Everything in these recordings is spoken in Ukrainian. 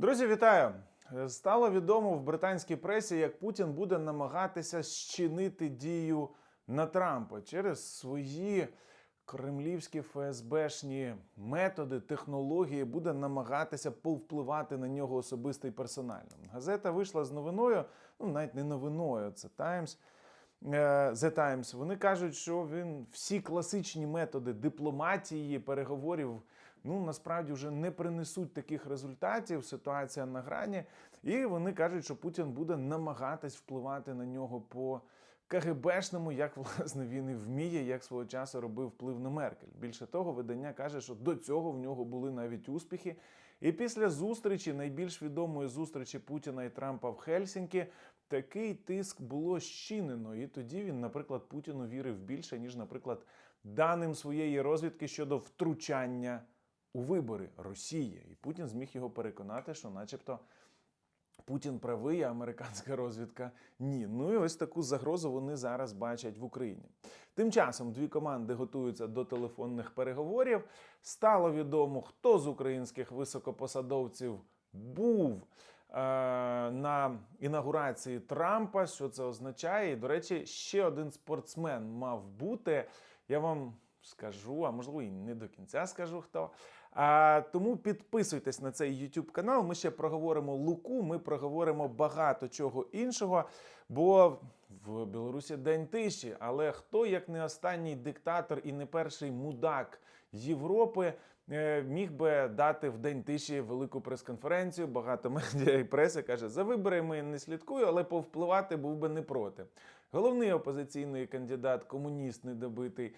Друзі, вітаю! Стало відомо в британській пресі, як Путін буде намагатися щинити дію на Трампа через свої кремлівські ФСБшні методи, технології, буде намагатися повпливати на нього особисто і персонально. Газета вийшла з новиною, ну навіть не новиною, це Times. е, The Times, вони кажуть, що він всі класичні методи дипломатії, переговорів, ну насправді вже не принесуть таких результатів. Ситуація на грані, і вони кажуть, що Путін буде намагатись впливати на нього по КГБшному, як власне він і вміє, як свого часу робив вплив на Меркель. Більше того, видання каже, що до цього в нього були навіть успіхи. І після зустрічі, найбільш відомої зустрічі Путіна і Трампа в Хельсінкі, такий тиск було щинено. І тоді він, наприклад, Путіну вірив більше, ніж, наприклад, даним своєї розвідки щодо втручання у вибори Росії. І Путін зміг його переконати, що, начебто, Путін правий, а американська розвідка ні. Ну і ось таку загрозу вони зараз бачать в Україні. Тим часом дві команди готуються до телефонних переговорів. Стало відомо, хто з українських високопосадовців був е, на інаугурації Трампа. Що це означає? І, до речі, ще один спортсмен мав бути. Я вам скажу, а можливо і не до кінця скажу хто. А, тому підписуйтесь на цей YouTube канал. Ми ще проговоримо Луку, ми проговоримо багато чого іншого. Бо в Білорусі день тиші. Але хто, як не останній диктатор і не перший мудак Європи, е, міг би дати в день тиші велику прес-конференцію. Багато медіа і преси каже, за виборами не слідкую, але повпливати був би не проти. Головний опозиційний кандидат, комуніст недобитий.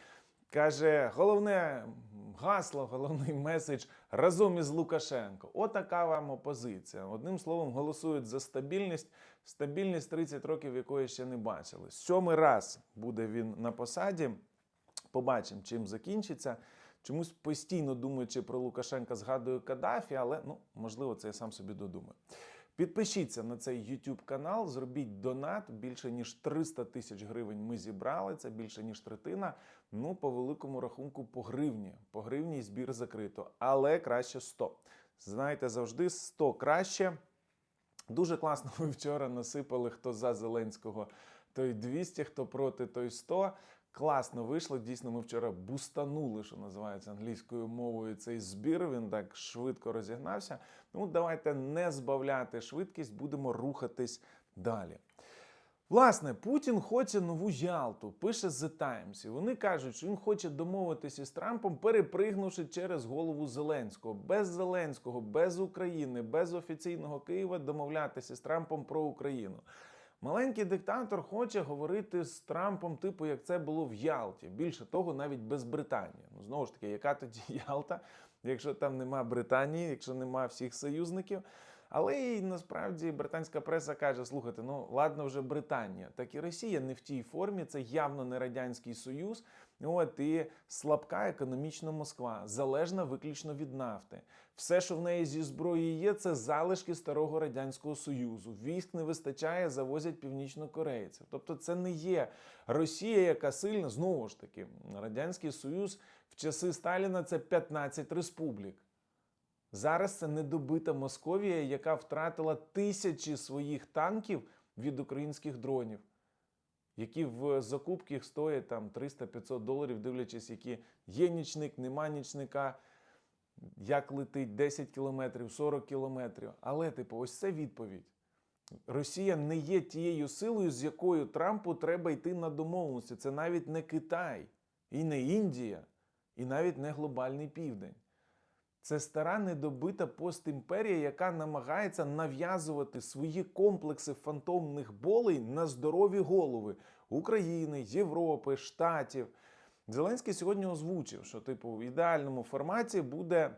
Каже, головне гасло, головний меседж разом із Лукашенко. Отака вам опозиція. Одним словом, голосують за стабільність. Стабільність 30 років, якої ще не бачили. Сьомий раз буде він на посаді. Побачимо, чим закінчиться. Чомусь постійно думаючи про Лукашенка, згадую Каддафі, але ну можливо, це я сам собі додумаю. Підпишіться на цей YouTube канал, зробіть донат. Більше ніж 300 тисяч гривень ми зібрали. Це більше ніж третина. Ну, по великому рахунку, по гривні. По гривні збір закрито, але краще 100. Знаєте, завжди 100 краще. Дуже класно ви вчора насипали, хто за Зеленського, той 200, хто проти, той 100. Класно вийшло. Дійсно, ми вчора бустанули, що називається англійською мовою цей збір. Він так швидко розігнався. Ну, давайте не збавляти швидкість, будемо рухатись далі. Власне, Путін хоче нову Ялту, пише The Times. І вони кажуть, що він хоче домовитися з Трампом, перепригнувши через голову Зеленського. Без Зеленського, без України, без офіційного Києва домовлятися з Трампом про Україну. Маленький диктатор хоче говорити з Трампом, типу, як це було в Ялті. Більше того, навіть без Британії. Ну знову ж таки, яка тоді Ялта, якщо там нема Британії, якщо нема всіх союзників. Але і насправді британська преса каже: слухайте, ну ладно, вже Британія, так і Росія не в тій формі, це явно не радянський союз. От і слабка економічна Москва, залежна виключно від нафти. Все, що в неї зі зброєю є, це залишки старого радянського союзу. Військ не вистачає, завозять північнокорейців. Тобто, це не є Росія, яка сильна, знову ж таки, радянський союз в часи Сталіна це 15 республік. Зараз це недобита Московія, яка втратила тисячі своїх танків від українських дронів, які в закупці стоять там 300-500 доларів, дивлячись, які є нічник, нема нічника, як летить 10 кілометрів, 40 кілометрів. Але, типу, ось це відповідь. Росія не є тією силою, з якою Трампу треба йти на домовленості. Це навіть не Китай, і не Індія, і навіть не глобальний південь. Це стара недобита постімперія, яка намагається нав'язувати свої комплекси фантомних болей на здорові голови України, Європи, Штатів. Зеленський сьогодні озвучив, що типу в ідеальному форматі буде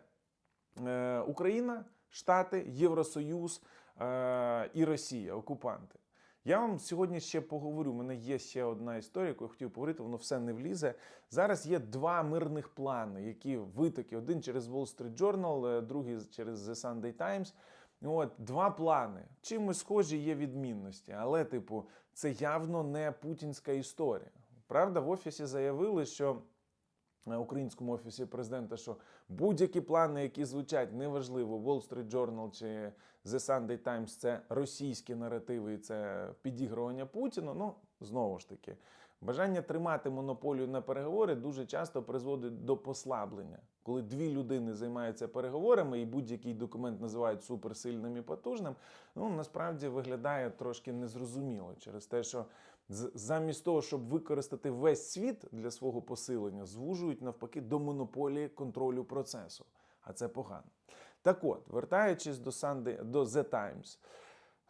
е, Україна, Штати, Євросоюз е, і Росія, окупанти. Я вам сьогодні ще поговорю. У мене є ще одна історія, яку я хотів поговорити, воно все не влізе. Зараз є два мирних плани, які витоки: один через Wall Street Journal, е, другий через The Sunday Times. От два плани. Чимось схожі є відмінності, але, типу, це явно не путінська історія. Правда, в офісі заявили, що е, українському офісі президента, що будь-які плани, які звучать, неважливо, Wall Street Journal чи The Sunday Times, це російські наративи і це підігрування Путіну. Ну, знову ж таки, бажання тримати монополію на переговори дуже часто призводить до послаблення. Коли дві людини займаються переговорами і будь-який документ називають суперсильним і потужним, ну насправді виглядає трошки незрозуміло через те, що замість того, щоб використати весь світ для свого посилення, звужують навпаки до монополії контролю процесу. А це погано. Так от, вертаючись до Sunday, до The Times.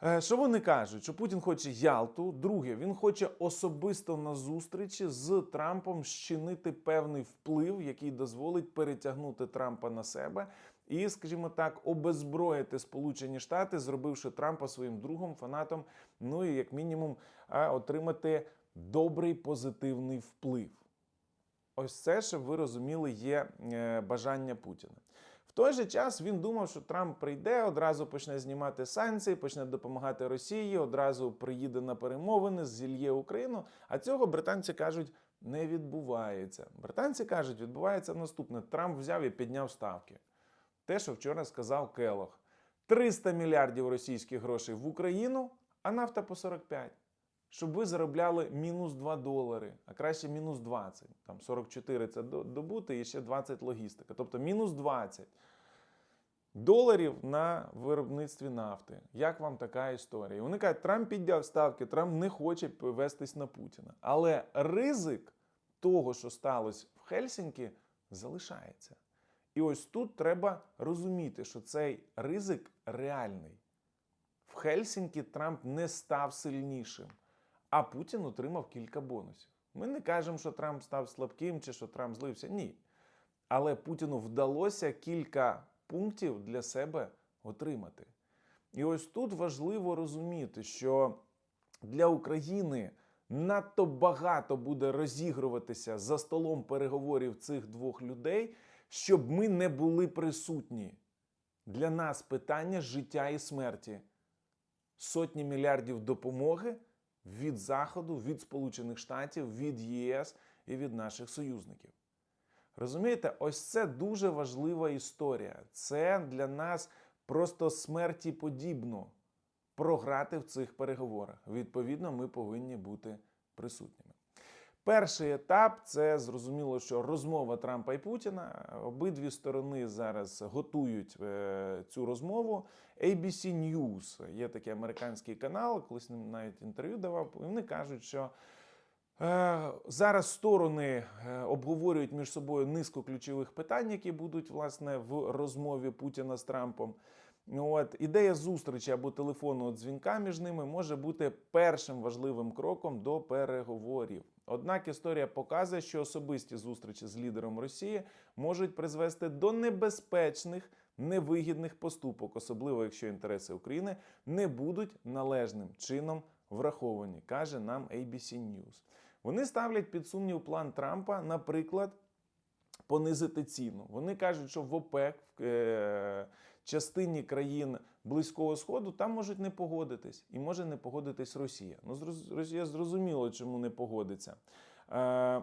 Е, Що вони кажуть? Що Путін хоче Ялту. Друге, він хоче особисто на зустрічі з Трампом щинити певний вплив, який дозволить перетягнути Трампа на себе і, скажімо так, обезброїти Сполучені Штати, зробивши Трампа своїм другом, фанатом. Ну і як мінімум отримати добрий позитивний вплив. Ось це, щоб ви розуміли, є е, бажання Путіна. В той же час він думав, що Трамп прийде, одразу почне знімати санкції, почне допомагати Росії, одразу приїде на перемовини, зільє Україну. А цього британці кажуть, не відбувається. Британці кажуть, відбувається наступне: Трамп взяв і підняв ставки. Те, що вчора сказав Келох: 300 мільярдів російських грошей в Україну, а нафта по 45 щоб ви заробляли мінус 2 долари, а краще мінус 20. Там 44 це добути і ще 20 логістика. Тобто мінус 20 доларів на виробництві нафти. Як вам така історія? Вони кажуть, Трамп підняв ставки, Трамп не хоче вестись на Путіна. Але ризик того, що сталося в Хельсінкі, залишається. І ось тут треба розуміти, що цей ризик реальний. В Хельсінкі Трамп не став сильнішим, а Путін отримав кілька бонусів. Ми не кажемо, що Трамп став слабким чи що Трамп злився. Ні. Але Путіну вдалося кілька пунктів для себе отримати. І ось тут важливо розуміти, що для України надто багато буде розігруватися за столом переговорів цих двох людей, щоб ми не були присутні. Для нас питання життя і смерті. Сотні мільярдів допомоги від Заходу, від Сполучених Штатів, від ЄС і від наших союзників. Розумієте, ось це дуже важлива історія. Це для нас просто смерті подібно програти в цих переговорах. Відповідно, ми повинні бути присутніми. Перший етап це зрозуміло, що розмова Трампа і Путіна. Обидві сторони зараз готують е, цю розмову. ABC News є такий американський канал, колись ним навіть інтерв'ю давав. І вони кажуть, що Е, Зараз сторони е, обговорюють між собою низку ключових питань, які будуть власне в розмові Путіна з Трампом. От ідея зустрічі або телефонного дзвінка між ними може бути першим важливим кроком до переговорів. Однак історія показує, що особисті зустрічі з лідером Росії можуть призвести до небезпечних, невигідних поступок, особливо якщо інтереси України не будуть належним чином враховані, каже нам ABC News. Вони ставлять під сумнів план Трампа, наприклад, понизити ціну. Вони кажуть, що в ОПЕК в е, частині країн Близького Сходу там можуть не погодитись, і може не погодитись Росія. Ну, Росія зрозуміло, чому не погодиться. Е,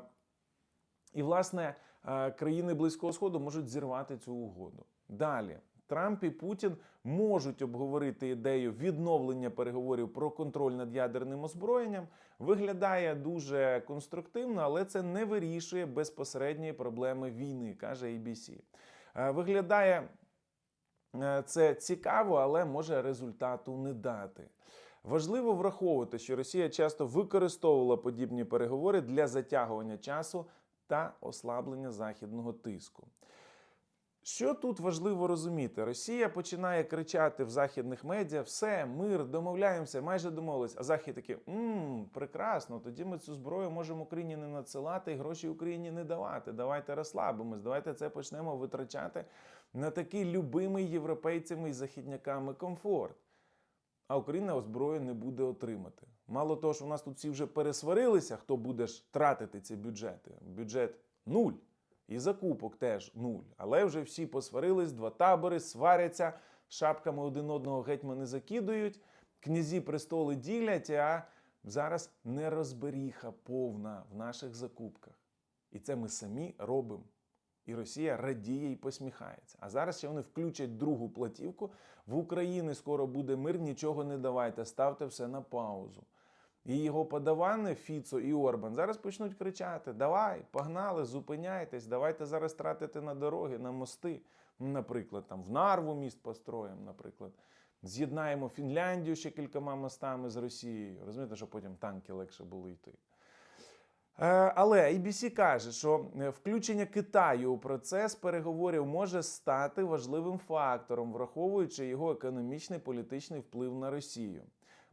і, власне, е, країни Близького Сходу можуть зірвати цю угоду. Далі. Трамп і Путін можуть обговорити ідею відновлення переговорів про контроль над ядерним озброєнням. Виглядає дуже конструктивно, але це не вирішує безпосередньої проблеми війни, каже ABC. Е, Виглядає це цікаво, але може результату не дати. Важливо враховувати, що Росія часто використовувала подібні переговори для затягування часу та ослаблення західного тиску. Що тут важливо розуміти? Росія починає кричати в західних медіа: все, мир, домовляємося, майже домовились. А Захід такий, мм, прекрасно, тоді ми цю зброю можемо Україні не надсилати і гроші Україні не давати. Давайте розслабимось, давайте це почнемо витрачати на такий любимий європейцями і західняками комфорт. А Україна зброю не буде отримати. Мало того, що у нас тут всі вже пересварилися, хто буде ж тратити ці бюджети. Бюджет нуль. І закупок теж нуль. Але вже всі посварились, два табори сваряться, шапками один одного гетьмани закидують, князі престоли ділять, а зараз нерозберіха повна в наших закупках. І це ми самі робимо. І Росія радіє і посміхається. А зараз ще вони включать другу платівку. В Україні скоро буде мир, нічого не давайте, ставте все на паузу. І його подавани Фіцо і Орбан зараз почнуть кричати: Давай, погнали, зупиняйтесь, давайте зараз тратити на дороги, на мости. Наприклад, там в Нарву міст построїмо, наприклад. З'єднаємо Фінляндію ще кількома мостами з Росією. Розумієте, що потім танки легше було йти. Е, Але ABC каже, що е, включення Китаю у процес переговорів може стати важливим фактором, враховуючи його економічний політичний вплив на Росію.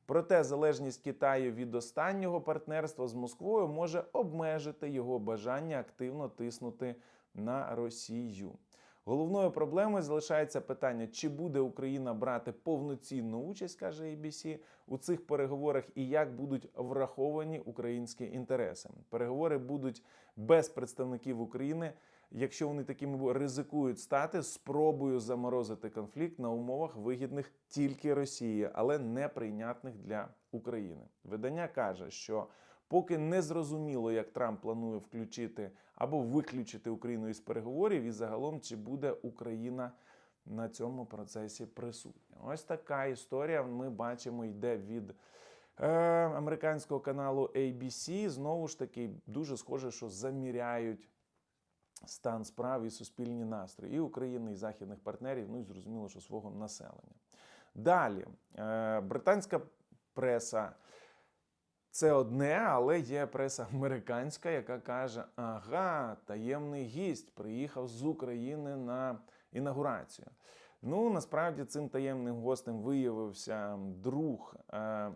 Проте залежність Китаю від останнього партнерства з Москвою може обмежити його бажання активно тиснути на Росію. Головною проблемою залишається питання, чи буде Україна брати повноцінну участь, каже ABC, у цих переговорах і як будуть враховані українські інтереси. Переговори будуть без представників України, якщо вони такими ризикують стати спробою заморозити конфлікт на умовах вигідних тільки Росії, але неприйнятних для України. Видання каже, що Поки не зрозуміло, як Трамп планує включити або виключити Україну із переговорів, і загалом чи буде Україна на цьому процесі присутня. Ось така історія. Ми бачимо, йде від е, американського каналу ABC. Знову ж таки, дуже схоже, що заміряють стан справ і суспільні настрої і України, і західних партнерів. Ну і зрозуміло, що свого населення. Далі, е, британська преса. Це одне, але є преса американська, яка каже: ага, таємний гість приїхав з України на інаугурацію. Ну, насправді цим таємним гостем виявився друг е,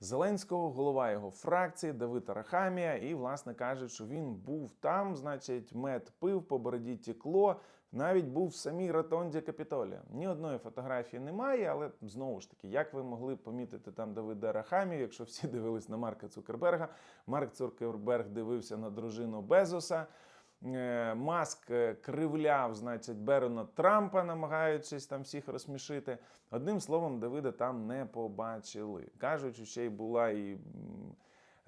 Зеленського, голова його фракції Давид Арахамія. І, власне, кажуть, що він був там, значить, мед пив, по бороді тікло, навіть був в самій ротонді Капітолія. Ні одної фотографії немає, але знову ж таки, як ви могли помітити там Давида Рахамію, якщо всі дивились на Марка Цукерберга, Марк Цукерберг дивився на дружину Безоса. Е, Маск е, кривляв, значить, Берона Трампа, намагаючись там всіх розсмішити. Одним словом, Давида там не побачили. Кажуть, що ще й була і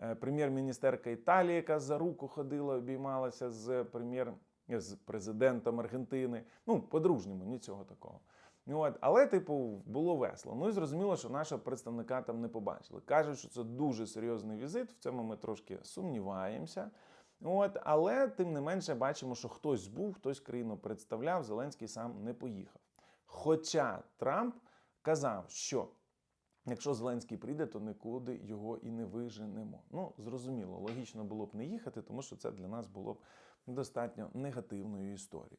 е, прем'єр-міністерка Італії, яка за руку ходила, обіймалася з прем'єр з президентом Аргентини. Ну, по-дружньому, нічого такого. Ну, От, але, типу, було весело. Ну і зрозуміло, що нашого представника там не побачили. Кажуть, що це дуже серйозний візит. В цьому ми трошки сумніваємося. От, але тим не менше бачимо, що хтось був, хтось країну представляв, Зеленський сам не поїхав. Хоча Трамп казав, що якщо Зеленський прийде, то нікуди його і не виженемо. Ну, зрозуміло, логічно було б не їхати, тому що це для нас було б достатньо негативною історією.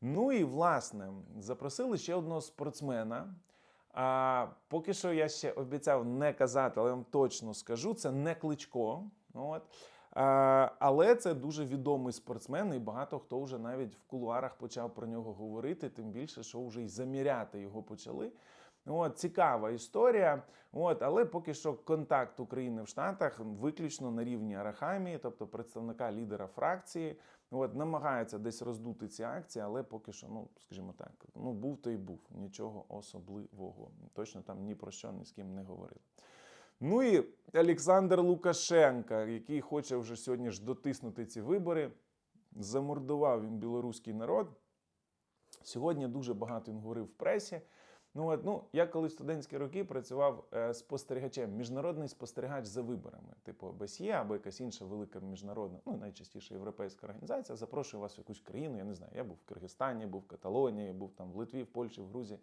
Ну і власне запросили ще одного спортсмена. А поки що я ще обіцяв не казати, але я вам точно скажу: це не кличко. От. А, але це дуже відомий спортсмен, і багато хто вже навіть в кулуарах почав про нього говорити, тим більше, що вже й заміряти його почали. От, цікава історія. От, але поки що контакт України в Штатах виключно на рівні Арахамії, тобто представника лідера фракції. От, намагається десь роздути ці акції, але поки що, ну скажімо так, ну був то й був, нічого особливого. Точно там ні про що ні з ким не говорили. Ну і Олександр Лукашенка, який хоче вже сьогодні ж дотиснути ці вибори, замордував він білоруський народ. Сьогодні дуже багато він говорив в пресі. Ну, от, ну, я коли в студентські роки працював е, спостерігачем, міжнародний спостерігач за виборами, типу ОБСЄ або якась інша велика міжнародна, ну найчастіше європейська організація, запрошує вас в якусь країну. Я не знаю, я був в Киргизстані, був в Каталонії, був там в Литві, в Польщі, в Грузії.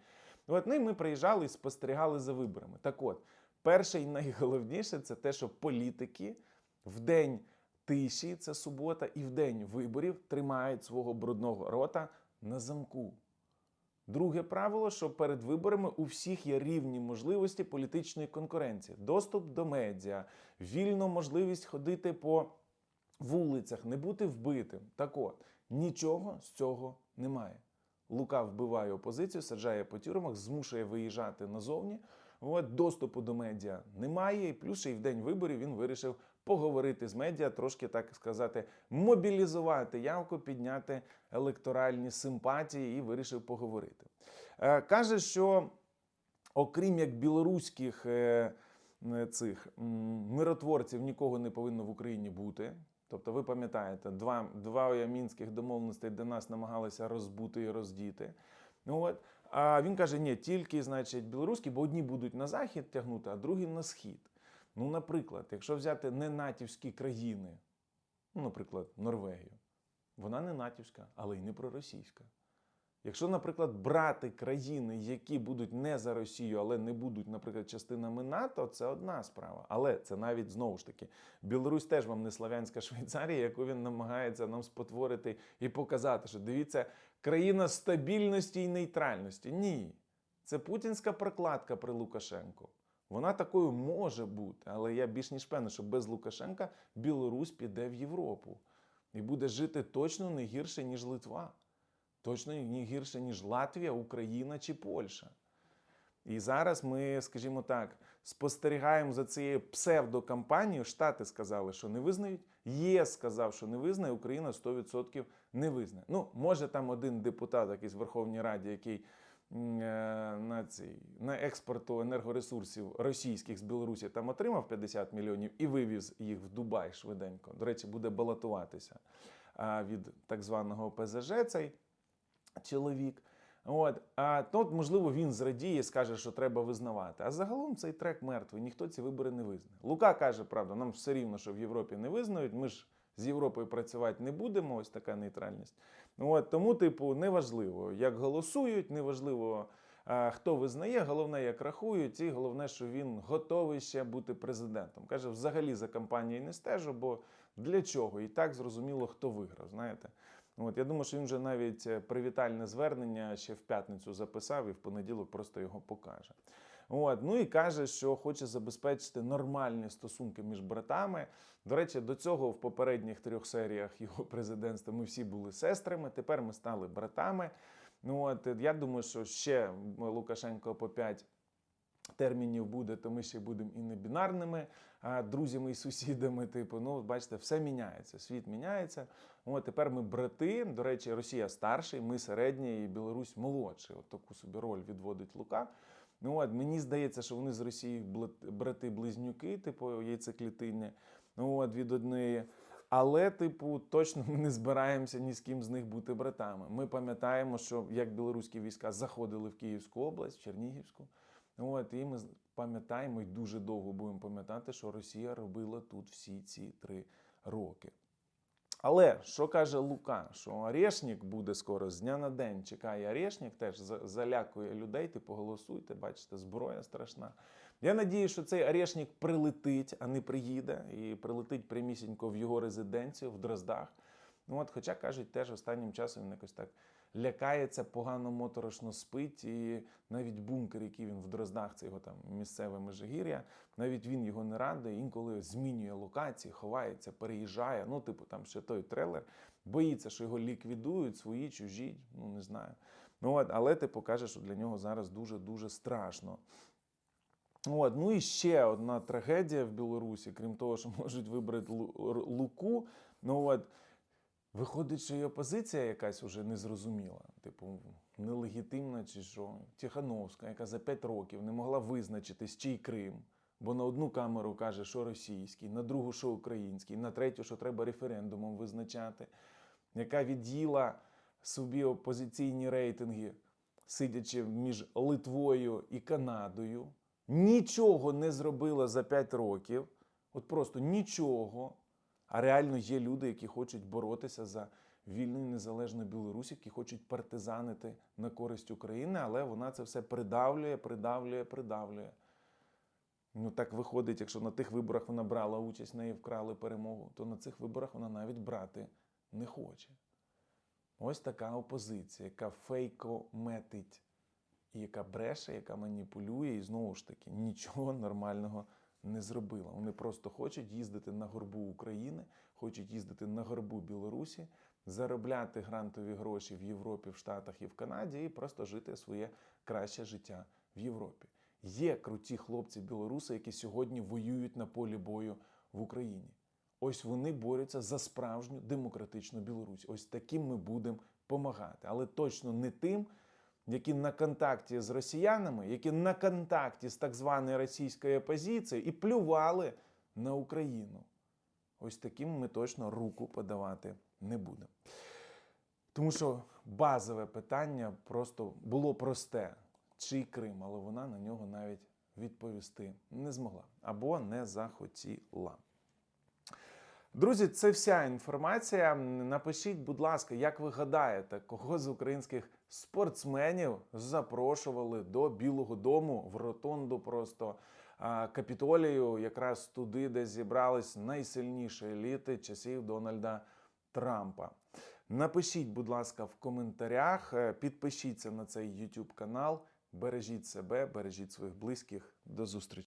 От, ну, і ми приїжджали і спостерігали за виборами. Так от, перше і найголовніше це те, що політики в день тиші, це субота, і в день виборів тримають свого брудного рота на замку. Друге правило, що перед виборами у всіх є рівні можливості політичної конкуренції, доступ до медіа, вільно можливість ходити по вулицях, не бути вбитим. Так от, нічого з цього немає. Лука вбиває опозицію, саджає по тюрмах, змушує виїжджати назовні. От, доступу до медіа немає, і плюс ще й в день виборів він вирішив поговорити з медіа, трошки так сказати, мобілізувати явку, підняти електоральні симпатії і вирішив поговорити. Е, каже, що окрім як білоруських е, цих миротворців, нікого не повинно в Україні бути. Тобто, ви пам'ятаєте, два, два мінських домовленостей, де нас намагалися розбути і роздіти. Ну, от. А він каже: ні, тільки, значить, білоруські, бо одні будуть на захід тягнути, а другі на схід. Ну, наприклад, якщо взяти не натівські країни, ну, наприклад, Норвегію, вона не натівська, але й не проросійська. Якщо, наприклад, брати країни, які будуть не за Росію, але не будуть, наприклад, частинами НАТО, це одна справа. Але це навіть знову ж таки Білорусь теж вам не славянська Швейцарія, яку він намагається нам спотворити і показати, що дивіться, країна стабільності і нейтральності. Ні, це путінська прокладка при Лукашенку. Вона такою може бути, але я більш ніж певний, що без Лукашенка Білорусь піде в Європу і буде жити точно не гірше, ніж Литва. Точно не гірше, ніж Латвія, Україна чи Польща. І зараз ми, скажімо так, спостерігаємо за цією псевдокампанією. Штати сказали, що не визнають. ЄС сказав, що не визнає, Україна 100% не визнає. Ну, може, там один депутат, якийсь в Верховній Раді, який на, цій, на експорту енергоресурсів російських з Білорусі там отримав 50 мільйонів і вивіз їх в Дубай швиденько. До речі, буде балотуватися від так званого ПЗЖ цей чоловік. От, а тут, можливо, він зрадіє, скаже, що треба визнавати. А загалом цей трек мертвий, ніхто ці вибори не визнає. Лука каже, правда, нам все рівно, що в Європі не визнають. Ми ж з Європою працювати не будемо. Ось така нейтральність. От, тому, типу, неважливо, як голосують, неважливо, хто визнає, головне, як рахують, і головне, що він готовий ще бути президентом. Каже, взагалі за кампанією не стежу, бо для чого? І так зрозуміло, хто виграв. Знаєте. От я думаю, що він вже навіть е, привітальне звернення ще в п'ятницю записав і в понеділок просто його покаже. От, ну і каже, що хоче забезпечити нормальні стосунки між братами. До речі, до цього в попередніх трьох серіях його президентства ми всі були сестрами. Тепер ми стали братами. Ну от я думаю, що ще Лукашенко по 5 термінів буде, то ми ще будемо і не бінарними а, друзями і сусідами. Типу, ну бачите, все міняється. Світ міняється. От тепер ми брати. До речі, Росія старший, ми середній, і Білорусь молодший. От таку собі роль відводить Лука. Ну от мені здається, що вони з Росією брати-близнюки, типу яйцеклітинні, ну от від однієї. Але, типу, точно ми не збираємося ні з ким з них бути братами. Ми пам'ятаємо, що як білоруські війська заходили в Київську область, в Чернігівську. От, і ми пам'ятаємо і дуже довго будемо пам'ятати, що Росія робила тут всі ці три роки. Але що каже Лука? Що Орешник буде скоро з дня на день. Чекає Орешник, теж залякує людей. Типу, голосуйте, бачите, зброя страшна. Я надію, що цей Орешник прилетить, а не приїде, і прилетить прямісінько в його резиденцію в Дроздах. Ну от, хоча кажуть, теж останнім часом він якось так лякається, погано моторошно спить, і навіть бункер, який він в Дроздах, це його там місцеве межигір'я, навіть він його не радий, інколи змінює локації, ховається, переїжджає. Ну, типу, там ще той трейлер, боїться, що його ліквідують, свої, чужі, ну не знаю. Ну от, але типу каже, що для нього зараз дуже дуже страшно. От, ну і ще одна трагедія в Білорусі, крім того, що можуть вибрати Луку. Ну от виходить, що і опозиція якась уже незрозуміла, типу, нелегітимна чи що. Тихановська, яка за 5 років не могла визначитись, чий Крим. Бо на одну камеру каже, що російський, на другу, що український, на третю, що треба референдумом визначати, яка від'їла собі опозиційні рейтинги, сидячи між Литвою і Канадою, нічого не зробила за 5 років, от просто нічого. А реально є люди, які хочуть боротися за вільну і незалежну Білорусь, які хочуть партизанити на користь України, але вона це все придавлює, придавлює, придавлює. Ну так виходить, якщо на тих виборах вона брала участь, неї вкрали перемогу, то на цих виборах вона навіть брати не хоче. Ось така опозиція, яка фейкометить, і яка бреше, яка маніпулює, і знову ж таки нічого нормального не зробила. Вони просто хочуть їздити на горбу України, хочуть їздити на горбу Білорусі, заробляти грантові гроші в Європі, в Штатах і в Канаді, і просто жити своє краще життя в Європі. Є круті хлопці білоруси, які сьогодні воюють на полі бою в Україні. Ось вони борються за справжню демократичну Білорусь. Ось таким ми будемо помагати. Але точно не тим, які на контакті з росіянами, які на контакті з так званою російською опозицією і плювали на Україну. ось таким ми точно руку подавати не будемо. Тому що базове питання просто було просте: чий Крим, але вона на нього навіть відповісти не змогла або не захотіла. Друзі, це вся інформація. Напишіть, будь ласка, як ви гадаєте, кого з українських спортсменів запрошували до Білого Дому в ротонду просто капітолію, якраз туди, де зібрались найсильніші еліти часів Дональда Трампа. Напишіть, будь ласка, в коментарях, е, підпишіться на цей YouTube канал, бережіть себе, бережіть своїх близьких. До зустрічі.